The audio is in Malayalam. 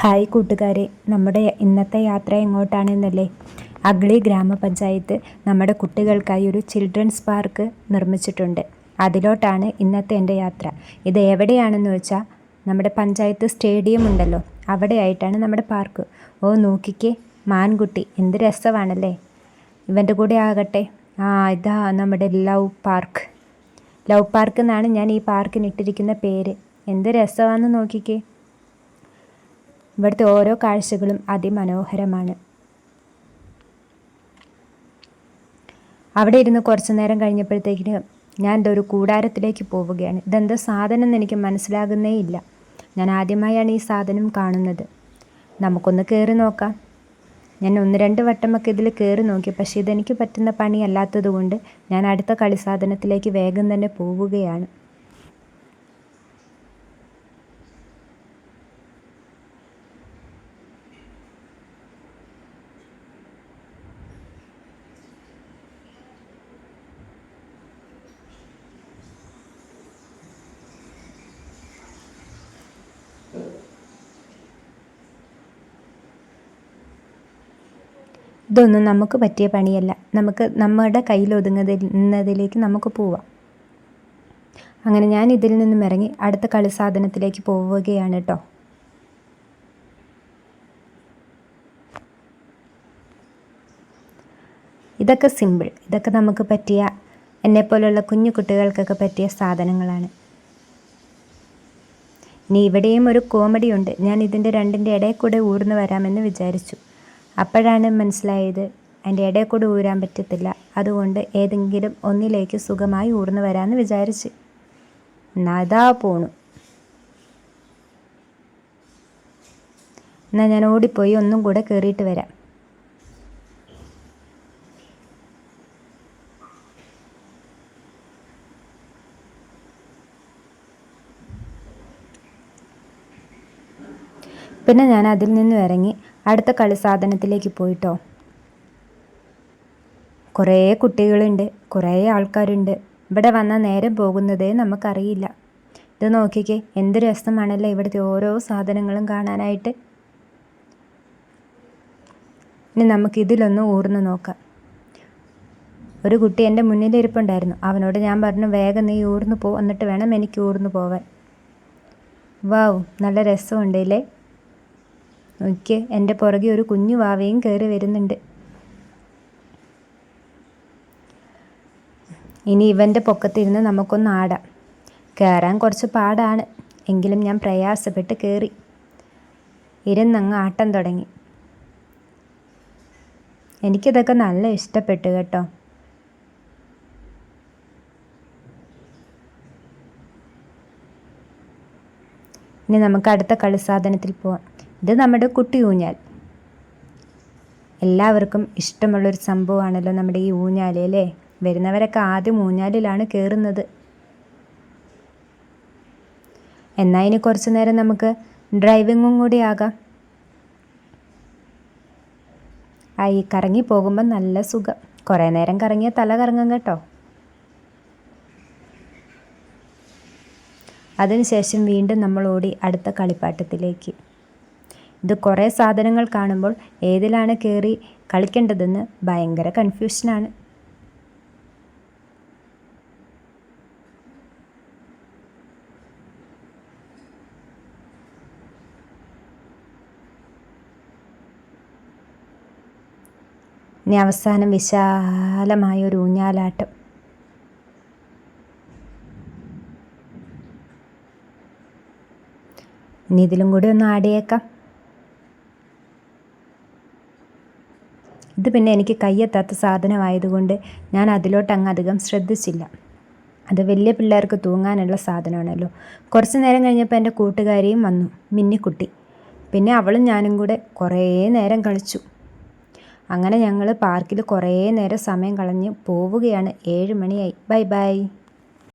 ഹായ് കൂട്ടുകാരെ. നമ്മുടെ ഇന്നത്തെ യാത്ര എങ്ങോട്ടാണെന്നല്ലേ? അഗ്ലി ഗ്രാമപഞ്ചായത്ത് നമ്മുടെ കുട്ടികൾക്കായി ഒരു ചിൽഡ്രൻസ് പാർക്ക് നിർമ്മിച്ചിട്ടുണ്ട്. അതിലോട്ടാണ് ഇന്നത്തെ എന്റെ യാത്ര. ഇത് എവിടെയാണെന്ന് വെച്ചാൽ നമ്മുടെ പഞ്ചായത്ത് സ്റ്റേഡിയം ഉണ്ടല്ലോ. അവിടെയായിട്ടാണ് നമ്മുടെ പാർക്ക്. ഓ നോക്കിക്കേ. മാൻകുട്ടി എന്ത് രസമാണല്ലേ? ഇവന്റെ കൂടെ ആകട്ടെ. ആ ഇതാ നമ്മുടെ ലവ് പാർക്ക്. ലവ് പാർക്ക് എന്നാണ് ഞാൻ ഈ പാർക്കിനിട്ടിരിക്കുന്ന പേര്. എന്ത് രസമാണെന്ന് നോക്കിക്കേ. ഇവിടുത്തെ ഓരോ കാഴ്ചകളും അതിമനോഹരമാണ്. അവിടെ ഇരുന്ന് കുറച്ചു നേരം കഴിഞ്ഞപ്പോഴത്തേക്കിന് ഞാൻ ഒരു കൂടാരത്തിലേക്ക് പോവുകയാണ്. ഇതെന്താ സാധനം എന്ന് എനിക്ക് മനസ്സിലാകുന്നേ ഇല്ല. ഞാൻ ആദ്യമായാണ് ഈ സാധനം കാണുന്നത്. നമുക്കൊന്ന് കയറി നോക്കാം. ഞാൻ ഒന്ന് രണ്ട് വട്ടമൊക്കെ ഇതിൽ കയറി നോക്കി. പക്ഷേ ഇതെനിക്ക് പറ്റുന്ന പണി അല്ലാത്തത് കൊണ്ട് ഞാൻ അടുത്ത കളി സാധനത്തിലേക്ക് വേഗം തന്നെ പോവുകയാണ്. ഇതൊന്നും നമുക്ക് പറ്റിയ പണിയല്ല. നമുക്ക് നമ്മുടെ കയ്യിൽ ഒതുങ്ങുന്നതിലേക്ക് നമുക്ക് പോവാം. അങ്ങനെ ഞാൻ ഇതിൽ നിന്നും ഇറങ്ങി അടുത്ത കളി സാധനത്തിലേക്ക് പോവുകയാണ് കേട്ടോ ഇതൊക്കെ സിമ്പിൾ. ഇതൊക്കെ നമുക്ക് പറ്റിയ എന്നെപ്പോലുള്ള കുഞ്ഞു കുട്ടികൾക്കൊക്കെ പറ്റിയ സാധനങ്ങളാണ്. ഇനി ഇവിടെയും ഒരു കോമഡി ഉണ്ട്. ഞാൻ ഇതിന്റെ രണ്ടിന്റെ ഇടയിൽ കൂടെ ഊർന്നു വരാമെന്ന് വിചാരിച്ചു. അപ്പോഴാണ് മനസ്സിലായത് എന്റെ ഇടയിൽ കൂടെ ഊരാൻ പറ്റത്തില്ല. അതുകൊണ്ട് ഏതെങ്കിലും ഒന്നിലേക്ക് സുഖമായി ഊർന്നു വരാമെന്ന് വിചാരിച്ച്. നദാ പോണു. എന്നാൽ ഞാൻ ഓടിപ്പോയി ഒന്നും കൂടെ കയറിയിട്ട് വരാം. പിന്നെ ഞാൻ അതിൽ നിന്നും ഇറങ്ങി. അടുത്ത കളി സാധനത്തിലേക്ക് പോയിട്ടോ. കുറേ കുട്ടികളുണ്ട് കുറേ ആൾക്കാരുണ്ട്. ഇവിടെ വന്ന നേരം പോകുന്നതേ നമുക്കറിയില്ല. ഇത് നോക്കിക്കേ എന്ത് രസമാണല്ലേ ഇവിടുത്തെ ഓരോ സാധനങ്ങളും കാണാനായിട്ട്. ഇനി നമുക്ക് ഇതിലൊന്ന് ഊർന്ന് നോക്കാം. ഒരു കുട്ടി എന്റെ മുന്നിലിരിപ്പുണ്ടായിരുന്നു അവനോട് ഞാൻ പറഞ്ഞു വേഗം നീ ഊർന്നു പോ എന്നിട്ട് വേണം എനിക്ക് ഊർന്നു പോവാൻ. വാവ് നല്ല രസമുണ്ടല്ലേ നോക്കിയേ എന്റെ പുറകെ ഒരു കുഞ്ഞു വാവയും കയറി വരുന്നുണ്ട്. ഇനി ഇവന്റെ പൊക്കത്തിരുന്ന് നമുക്കൊന്ന് ആടാം. കയറാൻ കുറച്ച് പാടാണ്. എങ്കിലും ഞാൻ പ്രയാസപ്പെട്ട് കയറി. ഇരുന്നങ്ങ് ആട്ടം തുടങ്ങി. എനിക്കിതൊക്കെ നല്ല ഇഷ്ടപ്പെട്ടു കേട്ടോ. ഇനി നമുക്ക് അടുത്ത കളിസാധനത്തിൽ പോവാം. ഇത് നമ്മുടെ കുട്ടി ഊഞ്ഞാൽ. എല്ലാവർക്കും ഇഷ്ടമുള്ളൊരു സംഭവമാണല്ലോ നമ്മുടെ ഈ ഊഞ്ഞാൽ അല്ലേ? വരുന്നവരൊക്കെ ആദ്യം ഊഞ്ഞാലിലാണ് കയറുന്നത് എന്നാൽ ഇനി കുറച്ചു നേരം നമുക്ക് ഡ്രൈവിങ്ങും കൂടി ആകാം. ആ ഈ കറങ്ങി പോകുമ്പോൾ നല്ല സുഖം. കുറേ നേരം കറങ്ങിയ തല കറങ്ങും കേട്ടോ. അതിനുശേഷം വീണ്ടും നമ്മൾ ഓടി അടുത്ത കളിപ്പാട്ടത്തിലേക്ക്. ഇത് കുറേ സാധനങ്ങൾ കാണുമ്പോൾ ഏതിലാണ് കയറി കളിക്കേണ്ടതെന്ന് ഭയങ്കര കൺഫ്യൂഷനാണ് ഇനി അവസാനം വിശാലമായ ഒരു ഊഞ്ഞാലാട്ടം. ഇനി ഇതിലും കൂടി ഒന്ന് ആടിയേക്കാം. ഇത് പിന്നെ എനിക്ക് കയ്യെത്താത്ത സാധനമായതുകൊണ്ട് ഞാൻ അതിലോട്ട് അങ്ങ് അധികം ശ്രദ്ധിച്ചില്ല. അത് വലിയ പിള്ളേർക്ക് തൂങ്ങാനുള്ള സാധനമാണല്ലോ. കുറച്ച് നേരം കഴിഞ്ഞപ്പോൾ എന്റെ കൂട്ടുകാരിയും വന്നു മിന്നിക്കുട്ടി. പിന്നെ അവളും ഞാനും കൂടെ കുറേ നേരം കളിച്ചു. അങ്ങനെ ഞങ്ങൾ പാർക്കിൽ കുറേ നേരം സമയം കളഞ്ഞ് പോവുകയാണ്. ഏഴ് മണിയായി. Bye bye.